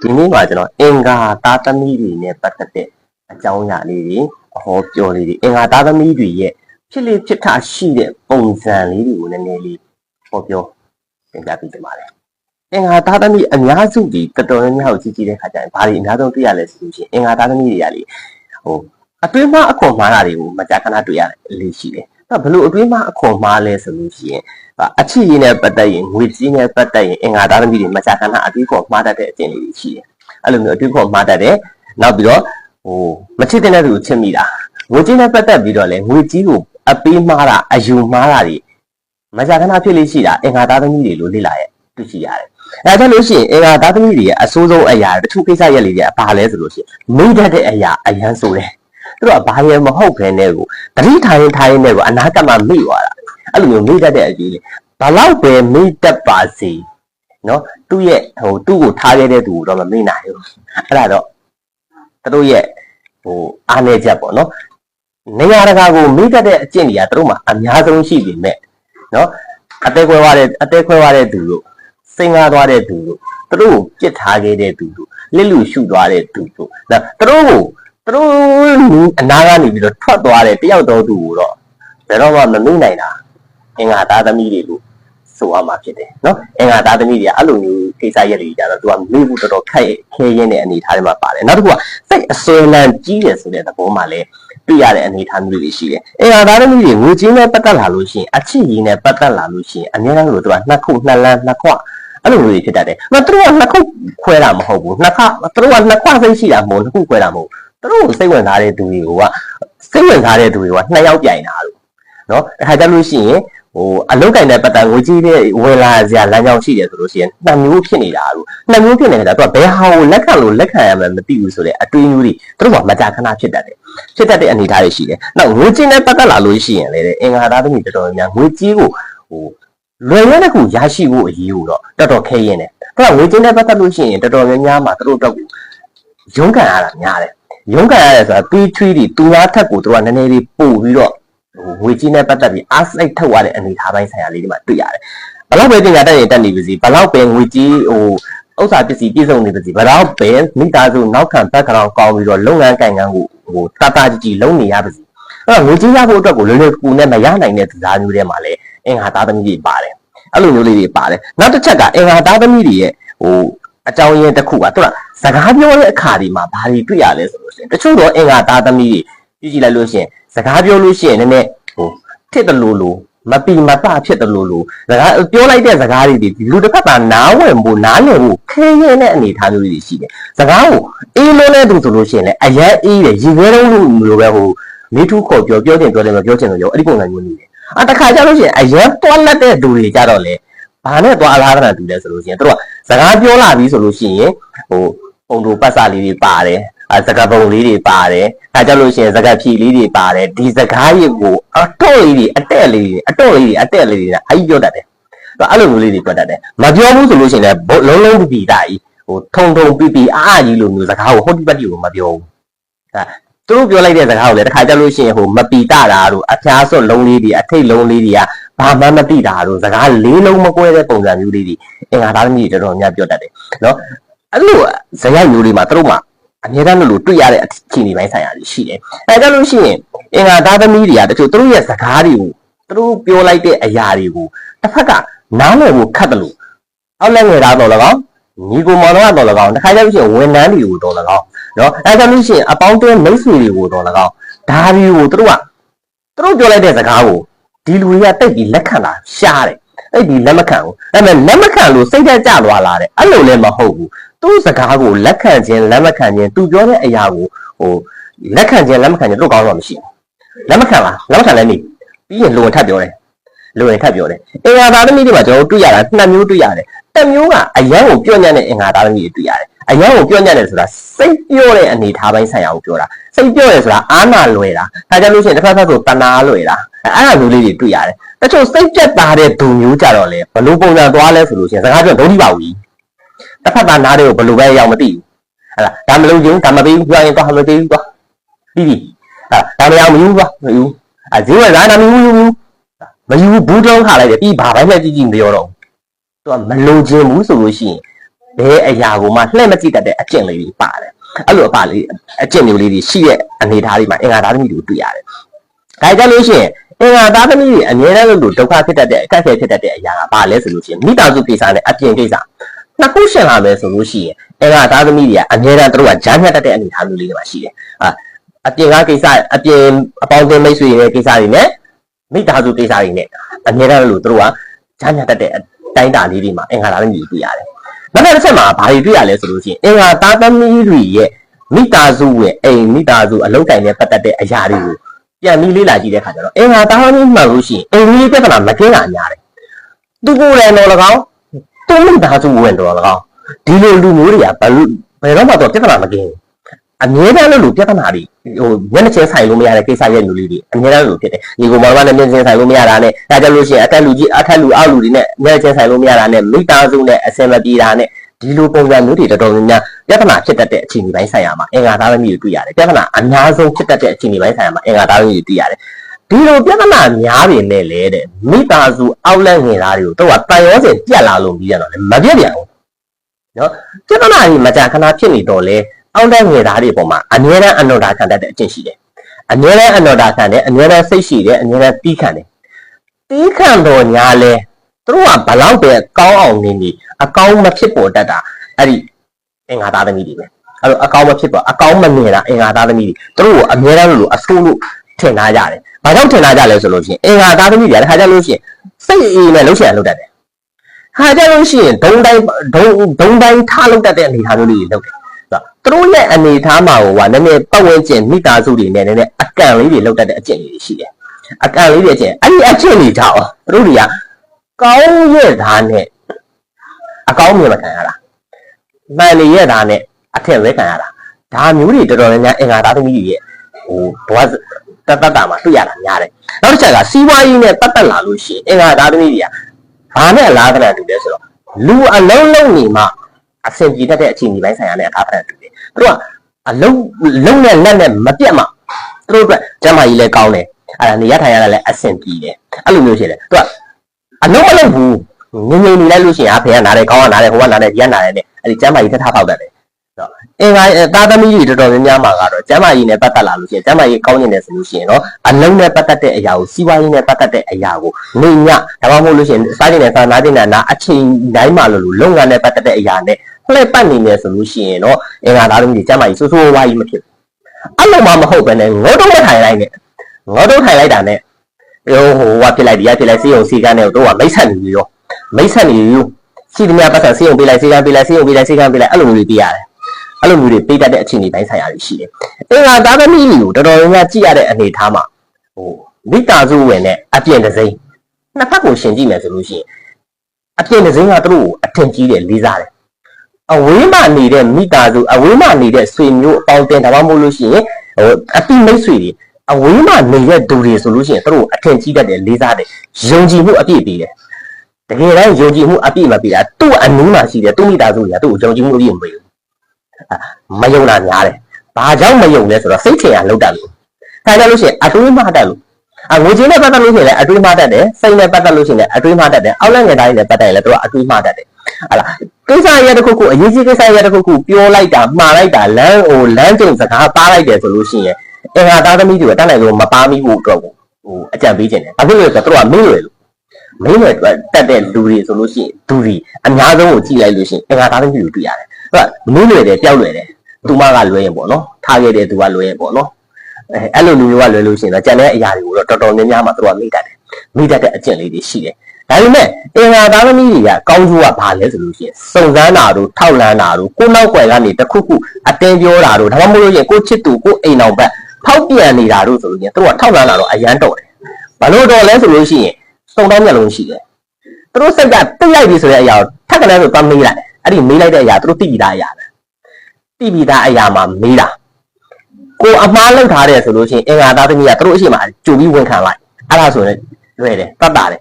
ဒီနေ့မှာကျွန်တော်အင်္ဂါသားသမီးတွေနဲ့ပတ်သက်တဲ့အကြောင်းအရာလေးတွေအဟောပြောလေးတွေအင်္ဂါသားသမီးတွေရဲ့ဖြစ်လေဖြစ်ထရှိတဲ့ပုံစံလေးတွေကိုနည်းနည်းလေးဟောပြောသင်ပြပေးကြပါမယ်အင်္ဂါသားသမီးအများစုဒီတော်တော်များများကိုကြည့်ကြည့်တဲ့ခါကျရင်ဘာတွေအများဆုံးတွေ့ရလဲဆိုလို့ရှိရင်အင်္ဂါသားသမီးတွေကလေဟိုအတွင်းမှားအခွန်မှားတာတွေကိုမကြာခဏတွေ့ရလေရှိတယ် အဲ့ဘလို့အတွင်းမှားအခွန်မှားလဲဆိုလို့ရှိရင်အချစ်ရင်းနဲ့ပတ်သက်ရင်ငွေကြီးနဲ့ပတ်သက်ရင်အင်္ဂါသားသမီးတွေမကြာခဏအတွေးခေါ်မှားတတ်တဲ့အကျင့်လေးတွေရှိတယ်အဲ့လိုမျိုးအတွေးခေါ်မှားတတ်တယ်နောက်ပြီးတော့ဟိုမချစ်တဲ့သူကိုချစ်မိတာငွေကြီးနဲ့ပတ်သက်ပြီးတော့လေငွေကြီးကိုအပေးမှားတာအယူမှားတာတွေမကြာခဏဖြစ်လို့ရှိတာအင်္ဂါသားသမီးတွေလို့လေ့လာရဲ့တွေ့ရှိရတယ်အဲဒါလို့ရှိရင်အင်္ဂါသားသမီးတွေရဲ့အဆိုးဆုံးအရာတချို့ကိစ္စရက်လေးတွေကဘာလဲဆိုလို့ရှိရင်မိတတ်တဲ့အရာအရန်ဆိုတယ် သူတို့ကဘာရဲမဟုတ်ခဲနဲ့ကိုတတိထိုင်ထိုင်နဲ့ကိုအနာကမှမိသွားတာအဲ့လိုမျိုးမိတတ်တဲ့အကြည့်လေဘာလို့ပဲမိတတ်ပါစေနော်သူ့ရဲ့ဟိုသူ့ကိုထားခဲ့တဲ့သူကိုတော့မမေ့နိုင်ဘူးအဲ့ဒါတော့သူတို့ရဲ့ဟိုအားနေချက်ပေါ့နော်နေရာတကာကိုမိတတ်တဲ့အကျင့်တွေကသူတို့မှာအများဆုံးရှိပြီမဲ့နော်အသေးခွဲသွားတဲ့အသေးခွဲသွားတဲ့သူတို့စိန်ကားသွားတဲ့သူတို့သူတို့ကိုပြစ်ထားခဲ့တဲ့သူတို့လက်လူရှုသွားတဲ့သူတို့ဒါသူတို့ကို သူတို့အနာကနေပြီးတော့ထွက်သွားတဲ့တယောက်တော်သူကိုတော့ဘယ်တော့မှမမေ့နိုင်တာအင်္ဂါသားသမီးတွေလို့ဆိုရမှာဖြစ်တယ်နော်အင်္ဂါသားသမီးတွေကအဲ့လိုမျိုးကိစ္စရက်တွေကြတော့သူကမေ့ဖို့တော်တော်ခက်ခဲရင်းတဲ့အနေအထားတွေမှာပါတယ်နောက်တစ်ခုကစိတ်အစွဲလန်းကြီးတယ်ဆိုတဲ့သဘောမှာလည်းတွေ့ရတဲ့အနေအထားမျိုးတွေရှိတယ်အင်္ဂါသားသမီးတွေငွေချင်းနဲ့ပတ်သက်လာလို့ရှိရင်အချစ်ရင်းနဲ့ပတ်သက်လာလို့ရှိရင်အများအားလို့သူကနှစ်ခုနှစ်လန်းနှစ်ခွအဲ့လိုမျိုးတွေဖြစ်တတ်တယ်။မသူတို့ကနှစ်ခုခွဲတာမဟုတ်ဘူး။နှစ်ခသူတို့ကနှစ်ခွစိတ်ရှိတာမဟုတ်နှစ်ခုခွဲတာမဟုတ် သူတို့ကိုစိတ်ဝင်စားတဲ့သူတွေကစိတ်ဝင်စားတဲ့သူတွေကနှစ်ယောက်ပြိုင်တာလို့နော်အခါကျလို့ရှိရင်ဟိုအလုတ်ကင်တဲ့ပတ်သက်ငွေကြီးတဲ့ဝင်လာစရာလမ်းကြောင်းရှိတယ်ဆိုလို့ရှိရင်နှစ်မျိုးဖြစ်နေတာလို့နှစ်မျိုးဖြစ်နေတာသူကဘယ်ဟာကိုလက်ခံလို့လက်ခံရမှန်းမသိဘူးဆိုတဲ့အတွေးမျိုးတွေသူတို့ကမကြာခဏဖြစ်တတ်တယ်ဖြစ်တတ်တဲ့အနေအထားတွေရှိတယ်နောက်ငွေကြီးနဲ့ပတ်သက်လာလို့ရှိရင်လေအင်္ဂါသားသမီးတော်တော်များငွေကြီးကိုဟိုလွယ်ရတဲ့ခုရရှိဖို့အရေးကိုတော့တော်တော်ခဲရင်တယ်သူကငွေကြီးနဲ့ပတ်သက်လို့ရှိရင်တော်တော်များများမှာသူတို့တော့ရုန်းကန်ရတာများတယ် ရုန်းကန်ရတယ်ဆိုတာတွေးထွေးတွေသူများထက်ကိုသူကနည်းနည်းလေးပို့ပြီးတော့ဟိုငွေကြီးနဲ့ပတ်သက်ပြီးအားစိတ်ထုတ်ရတဲ့အနေအထားပိုင်းဆိုင်ရာလေးတွေမှာတွေ့ရတယ်။ဘလောက်ပဲပညာတတ်ရင်တက်နေပါစီဘလောက်ပဲငွေကြီးဟိုဥစ္စာပစ္စည်းပြည့်စုံနေပါစီဘလောက်ပဲမိသားစုနောက်ခံ background ကောင်းပြီးတော့လုပ်ငန်းကိုင်ငန်းကိုဟိုတတကြီးကြီးလုပ်နေရပါစီ။အဲ့တော့ငွေကြီးရဖို့အတွက်ကိုလွယ်လွယ်ကူကူနဲ့မရနိုင်တဲ့ဇာတ်မျိုးတွေမှာလည်းအင်္ဂါသားသမီးတွေပါတယ်။အဲ့လိုမျိုးလေးတွေပါတယ်။နောက်တစ်ချက်ကအင်္ဂါသားသမီးတွေရဲ့ဟိုအကြောင်းရင်းတစ်ခုကသူက စကားပြောတဲ့အခါဒီမှာဘာတွေတွေ့ရလဲဆိုလို့ရှိရင်တချို့တော့အင်္ဂါသားသမီးတွေကြည့်ကြည့်လိုက်လို့ရှိရင်စကားပြောလို့ရှိရင်နည်းနည်းဟိုဖြစ်တယ်လို့လို့မပီမပဖြစ်တယ်လို့လို့စကားပြောလိုက်တဲ့စကားတွေဒီလူတစ်ဖက်ကနားဝင်ဖို့နားလည်ဖို့ခဲရဲတဲ့အနေအထားမျိုးတွေရှိတယ်စကားကိုအေးလုံးတဲ့သူဆိုလို့ရှိရင်လည်းအရက်အေးတယ်ရေခဲလုံးလို့မျိုးပဲဟိုမိထုခေါ်ပြောပြောတင်ပြောတယ်မပြောချင်လို့ရောအဲ့ဒီပုံစံမျိုးနေတယ်အတခါကျလို့ရှိရင်အရက်တွက်လက်တဲ့သူတွေကြတော့လေဘာနဲ့သွားအလားတနာတူလဲဆိုလို့ရှိရင်တို့ကစကားပြောလာပြီဆိုလို့ရှိရင်ဟို ပုံတူပတ်စာလေးတွေပါတယ်အဲစကားပုံလေးတွေပါတယ်အဲကြောင့်လို့ရှိရင်စကားဖြီလေးတွေပါတယ်ဒီစကားကြီးကိုအတော့လေးတွေအတက်လေးတွေအတော့လေးတွေအတက်လေးတွေအကြီးပြောတတ်တယ်အဲ့လိုမျိုးလေးတွေပြောတတ်တယ်မပြောဘူးဆိုလို့ရှိရင်လည်းလုံးလုံးပီတာကြီးဟိုထုံထုံပီပီအားအားကြီးလိုမျိုးစကားကိုဟုတ်တိပတ်တိကိုမပြောဘူးအဲသူတို့ပြောလိုက်တဲ့စကားကိုလည်းတစ်ခါကြလို့ရှိရင်ဟိုမပီတာတာတို့အဖျားစွတ်လုံးလေးတွေအထိတ်လုံးလေးတွေကဘာမှမသိတာတို့စကားလေးလုံးမကွဲတဲ့ပုံစံမျိုးလေးတွေအင်္ဂါသားသမီးတွေတော်တော်များပြောတတ်တယ်နော် အဲ့လိုဇယိုက်မျိုးလေးမှာသူတို့မှာအများတန်းလို့လို့တွေ့ရတဲ့အခြေအနေပိုင်းဆိုင်ရာတွေရှိတယ်။အဲဒါလို့ရှိရင်အင်္ဂါသားသမီးတွေကတချို့သူတို့ရဲ့စကားတွေကိုသူတို့ပြောလိုက်တဲ့အရာတွေကိုတစ်ဖက်ကနားလည်ဖို့ခက်တယ်လို့အောက်လက်ငယ်သားတော့၎င်းညီကိုမောင်တော့တော့၎င်းတစ်ခါကျလို့ရှိရင်ဝန်ထမ်းတွေကိုတော့၎င်းနော်အဲဒါလို့ရှိရင်အပေါင်းတဲမိတ်ဆွေတွေကိုတော့၎င်းဒါတွေကိုသူတို့ကသူတို့ပြောလိုက်တဲ့စကားကိုဒီလူတွေကတိတ်ပြီးလက်ခံတာရှားတယ် အဲ့ဒီလက်မခံဘူးဒါပေမဲ့လက်မခံလို့စိတ်သက်ကြသွားလာတယ်အဲ့လိုလည်းမဟုတ်ဘူးသူ့စကားကိုလက်ခံခြင်းလက်မခံခြင်းသူပြောတဲ့အရာကိုဟိုလက်ခံခြင်းလက်မခံခြင်းတို့ကောင်းတော့မရှိဘူးလက်မခံလားလက်မခံလည်းနေပြီးရင်လူဝင်ထပ်ပြောတယ်လူဝင်ထပ်ပြောတယ်အင်္ဂါသားသမီးတွေမှာကျွန်တော်တို့တွေ့ရတာနှစ်မျိုးတွေ့ရတယ်တစ်မျိုးကအရန်ကိုပြော့ညံ့တဲ့အင်္ဂါသားသမီးတွေတွေ့ရတယ်အရန်ကိုပြော့ညံ့တယ်ဆိုတာစိတ်ပြော့တဲ့အနေထားပိုင်းဆိုင်ရာကိုပြောတာစိတ်ပြော့တယ်ဆိုတာအာနာလွယ်တာဒါကြလို့ရှိရင်တစ်ဖက်ဖက်ဆိုတနာလွယ်တာ အဲ့ဒါမျိုးလေးတွေတွေ့ရတယ်တချို့စိတ်ပြတ်သားတဲ့သူမျိုးကြတော့လေဘလို့ပုံစံသွားလဲဆိုလို့ရှိရင်စကားပြောဒုတိပါဘူးတစ်ဖက်သားနားတွေကိုဘလို့ပဲရောက်မသိဘူးဟဲ့လားဒါမလို့ချင်းဒါမပေးဘူးပြောရင်တော့မပေးဘူးကွာပြီးပြီဟာဒါမရမယူကွာမယူအဈေးဝယ်သားနာမယူယူမယူဘူးဘူးတုံးခါလိုက်တယ်ပြီးဘာပိုင်းနဲ့ကြည့်ကြည့်မပြောတော့သူကမလို့ချင်းဘူးဆိုလို့ရှိရင်ဘယ်အရာကိုမှလှည့်မကြည့်တတ်တဲ့အကျင့်လေးတွေပါတယ်အဲ့လိုအပါလေးအကျင့်မျိုးလေးတွေရှိတဲ့အနေအထားလေးမှာအင်္ဂါသားသမီးတွေကိုတွေ့ရတယ်ဒါကြလို့ရှိရင် အင်္ဂါသားသမီးတွေအများအားလို့ဒုက္ခဖြစ်တတ်တဲ့အခက်အခဲဖြစ်တတ်တဲ့အရာကဘာလဲဆိုလို့ရှိရင်မိသားစုကိစ္စနဲ့အပြင်ကိစ္စနှစ်ခုရှင်လာမယ်ဆိုလို့ရှိရင်အင်္ဂါသားသမီးတွေကအများအားတို့ကဂျားမြတ်တတ်တဲ့အနေအထားမျိုးလေးတွေမှာရှိတယ်အာအပြင်ကကိစ္စအပြင်အပေါင်းအသင်းမိတ်ဆွေတွေကိစ္စတွေနဲ့မိသားစုကိစ္စတွေနဲ့အများအားလို့တို့ကဂျားမြတ်တတ်တဲ့အတိုင်းတာလေးတွေမှာအင်္ဂါသားသမီးတွေတွေ့ရတယ်နောက်တစ်ချက်မှာဘာတွေတွေ့ရလဲဆိုလို့ရှိရင်အင်္ဂါသားသမီးတွေရဲ့မိသားစုရဲ့အိမ်မိသားစုအလုပ်တိုင်းနဲ့ပတ်သက်တဲ့အရာတွေကို ပြန်ပြီးလေ့လာကြည့်တဲ့အခါကျတော့အင်္ဂါသားသမီးမှန်လို့ရှိရင်အိမ်ကြီးပြဿနာမကင်းတာများတယ်သူကိုယ်တိုင်တော့၎င်းသူမိသားစုဝင်တော့၎င်းဒီလိုလူမျိုးတွေကဘယ်လိုဘယ်တော့မှတော့ပြဿနာမကင်းဘူးအမြဲတမ်းလို့လူပြဿနာတွေဟိုမျက်နှာချင်းဆိုင်လို့မရတဲ့ကိစ္စရဲ့လူလေးတွေအမြဲတမ်းလို့ဖြစ်တယ်ဒီကိုမောင်မနဲ့မျက်နှာချင်းဆိုင်လို့မရတာနဲ့ဒါကြောင့်လို့ရှိရင်အထက်လူကြီးအထက်လူအောက်လူတွေနဲ့မျက်နှာချင်းဆိုင်လို့မရတာနဲ့မိသားစုနဲ့အဆင်မပြေတာနဲ့ဒီလိုပုံစံမျိုးတွေတော်တော်များများ ပြဿနာဖြစ်တတ်တဲ့အခြေအနေပိုင်းဆိုင်ရာမှာအင်္ဂါသားသမီးတွေတွေ့ရတယ်ပြဿနာအများဆုံးဖြစ်တတ်တဲ့အခြေအနေပိုင်းဆိုင်ရာမှာအင်္ဂါသားသမီးတွေတွေ့ရတယ်ဒီလိုပြဿနာများပြီနဲ့လေတဲ့မိသားစုအောက်လက်ငယ်သားတွေကိုတော့တန်ရောစင်ပြက်လာလို့ပြီးရတော့လေမပြက်ပြန်ဘူးနော်ပြဿနာကြီးမကြာခဏဖြစ်နေတော့လေအောက်လက်ငယ်သားတွေပေါ်မှာအမြဲတမ်းအနော်တာခံတတ်တဲ့အကျင့်ရှိတယ်အမြဲတမ်းအနော်တာခံတယ်အမြဲတမ်းစိတ်ရှိတယ်အမြဲတမ်းတီးခံတယ်တီးခံတော့ညာလဲသူတို့ကဘလောက်ပဲကောင်းအောင်နေနေအကောင်းမဖြစ်ပေါ်တတ်တာအဲ့ဒီ အင်္ဂါသားသမီးတွေပဲအဲ့တော့အကောင်းမဖြစ်ပေါ်အကောင်းမမြင်တာအင်္ဂါသားသမီးတွေသူတို့ကအမြဲတမ်းလို့အဆိုးလို့ထင်ထားကြတယ်။ဘာကြောင့်ထင်ထားကြလဲဆိုလို့ရှိရင်အင်္ဂါသားသမီးတွေကတစ်ခါကြလို့ရှိရင်စိတ်အေးနဲ့လှုပ်ရှားလှုပ်တတ်တယ်။ခါကြလို့ရှိရင်ဒုံတိုင်းဒုံဒုံတိုင်းထားလှုပ်တတ်တဲ့အနေအထားမျိုးလေးတွေလုပ်တယ်။ဆိုတော့သူတို့ရဲ့အနေအထားမှာဟိုကနည်းနည်းပတ်ဝန်းကျင်မိသားစုတွေနဲ့နည်းနည်းအကန့်လေးတွေလှုပ်တတ်တဲ့အကျင့်လေးတွေရှိတယ်။အကန့်လေးတွေအကျင့်အဲ့ဒီအကျင့်တွေကြောင့်သူတို့တွေကကောင်းရဲ့သားနဲ့အကောင်းမြင်မခံရတာ မှန်နေရဲ့သားနဲ့အထက်ပဲခံရတာဒါမျိုးတွေတော်တော်များများအင်္ဂါသားသမီးတွေရဲ့ဟိုဘဝတတ်တတ်တာမှာတွေ့ရတာများတယ်နောက်တစ်ချက်ကစီးပွားရေးနဲ့ပတ်သက်လာလို့ရှိရင်အင်္ဂါသားသမီးတွေကဘာနဲ့အလားတန်တူလဲဆိုတော့လူအလုံးလုံးနေမှအဆင်ပြေတတ်တဲ့အခြေအနေပိုင်းဆိုင်ရာနဲ့အလားတန်တူတယ်သူတို့ကအလုံးလုံးနဲ့လက်နဲ့မပြတ်မှသူတို့အတွက်ကျန်းမာရေးလည်းကောင်းတယ်အဲ့ဒါနေရထိုင်ရတာလည်းအဆင်ပြေတယ်အဲ့လိုမျိုးရှိတယ်သူကအလုံးမလုံးဘူးငငယ်နေလိုက်လို့ရှိရင်အဖေကနားတယ်ကောင်းကနားတယ်ဟိုကနားတယ်ဒီကနားတယ်နဲ့ အဲ့ဒီကျမ်းမာရေးထထဖောက်တတ်တယ်ဆိုတော့အင်္ဂါသားသမီးတွေတော်တော်များများမှာကတော့ကျမ်းမာရေးနဲ့ပတ်သက်လာလို့ရှိရင်ကျမ်းမာရေးကောင်းနေတယ်ဆိုလို့ရှိရင်တော့အလုံးနဲ့ပတ်သက်တဲ့အရာကိုစီးပွားရေးနဲ့ပတ်သက်တဲ့အရာကိုနေညဒါမှမဟုတ်လို့ရှိရင်စားနေတဲ့စားနာတဲ့နာအချိန်တိုင်းမှာလို့လုပ်ငန်းနဲ့ပတ်သက်တဲ့အရာနဲ့လှည့်ပတ်နေနေဆိုလို့ရှိရင်တော့အင်္ဂါသားသမီးတွေကျမ်းမာရေးဆိုးဆိုးဝါးကြီးမဖြစ်ဘူးအဲ့လိုမှမဟုတ်ဘဲနဲ့ငေါတော့ထိုင်လိုက်နဲ့ငေါတော့ထိုင်လိုက်တာနဲ့ဟိုဟိုကဖြစ်လိုက်ဒီကဖြစ်လိုက်စီးအောင်စီကန်းနဲ့တော့မိတ်ဆက်နေပြီးတော့မိတ်ဆက်နေယူ စီသမျှပတ်သက်စီအောင်ပေးလိုက်စီကံပေးလိုက်စီအောင်ပေးလိုက်စီကံပေးလိုက်အဲ့လိုမျိုးတွေပြရတယ်အဲ့လိုမျိုးတွေပေးတတ်တဲ့အခြေအနေတိုင်းဆိုင်ရာတွေရှိတယ်အင်္ဂါသားသမီးတွေကိုတော်တော်များများကြည့်ရတဲ့အနေအထားမှာဟိုမိသားစုဝင်နဲ့အပြင်တစ်စိမ်းနှစ်ဖက်ကိုရှင်ကြည့်မယ်ဆိုလို့ရှိရင်အပြင်တစ်စိမ်းကသူတို့ကိုအထင်ကြီးတယ်လေးစားတယ်အဝေးမှနေတဲ့မိသားစုအဝေးမှနေတဲ့ဆွေမျိုးအပေါင်းအသင်းဒါမှမဟုတ်လို့ရှိရင်ဟိုအတိမိတ်ဆွေတွေအဝေးမှနေတဲ့သူတွေဆိုလို့ရှိရင်သူတို့အထင်ကြီးတတ်တယ်လေးစားတယ်ယုံကြည်မှုအပြည့်ပေးတယ် တကယ်တမ်းယုံကြည်မှုအပြည့်မပေးတာသူ့အနည်းမှရှိတယ်သူ့မိသားစုတွေကသူ့ကိုယုံကြည်မှုအပြည့်မပေးဘူးမယုံတာများတယ်ဘာကြောင့်မယုံလဲဆိုတော့စိတ်ထင်ရလောက်တတ်လို့ဒါကြလို့ရှိရင်အတွေးမှတတ်လို့အငွေချင်းနဲ့ပတ်သက်လို့ရှိရင်လည်းအတွေးမှတတ်တယ်စိတ်နဲ့ပတ်သက်လို့ရှိရင်လည်းအတွေးမှတတ်တယ်အောက်လက်ငယ်တိုင်းနဲ့ပတ်သက်ရင်လည်းသူကအတွေးမှတတ်တယ်ဟာလားကိစ္စရတဲ့ခုခုအရေးကြီးကိစ္စရတဲ့ခုခုပြောလိုက်တာမှားလိုက်တာလမ်းဟိုလမ်းကျုံစကားပါလိုက်တယ်ဆိုလို့ရှိရင်အင်္ဂါသားသမီးတွေကတတ်နိုင်လို့မပါမိဖို့အတွက်ကိုဟိုအကြံပေးခြင်းတယ်ဘာဖြစ်လို့လဲဆိုတော့သူကမင်းရွယ်လို့ မင်းရွယ်တက်တဲ့လူတွေဆိုလို့ရှိရင်သူတွေအများဆုံးကိုကြည့်လိုက်လို့ရှိရင်အင်္ဂါသားသမီးတွေတွေ့ရတယ်သူကမင်းရွယ်တယ်ပျောက်ရွယ်တယ်သူမကလွဲရင်ပေါ့နော်ထားခဲ့တဲ့သူကလွဲရင်ပေါ့နော်အဲအဲ့လိုလူမျိုးကလွဲလို့ရှိရင်တော့ကြံတဲ့အရာတွေကိုတော့တော်တော်များများမှသူကမိတတ်တယ်မိတတ်တဲ့အကျင့်လေးတွေရှိတယ်ဒါပေမဲ့အင်္ဂါသားသမီးတွေကကောင်းကျိုးကဘာလဲဆိုလို့ရှိရင်စုံစမ်းတာတို့ထောက်လန်းတာတို့ကိုနောက်ွယ်ကနေတစ်ခုခုအတင်းပြောတာတို့ဒါမှမဟုတ်လို့ရှိရင်ကိုချစ်သူကိုအိမ်အောင်ဘက်ဖောက်ပြန်နေတာတို့ဆိုလို့ရှိရင်သူတို့ကထောက်လန်းတာတော့အရန်တော်တယ်ဘာလို့တော်လဲဆိုလို့ရှိရင် စုံတောင်းမျက်လုံးရှိတယ်သူတို့စိတ်ကတိတ်လိုက်ပြီဆိုတဲ့အရာကိုထက်ကလည်းဆိုသွားမေးလိုက်အဲ့ဒီမေးလိုက်တဲ့အရာသူတို့သိပြီးသားအရာပဲသိပြီးသားအရာမှာမေးတာကိုအမားလောက်ထားတယ်ဆိုလို့ရှိရင်အင်္ဂါသားသမီးကသူတို့အရှိမကြိုပြီးဝန်ခံလိုက်အဲ့ဒါဆိုရင်လွယ်တယ်တတ်တာတယ်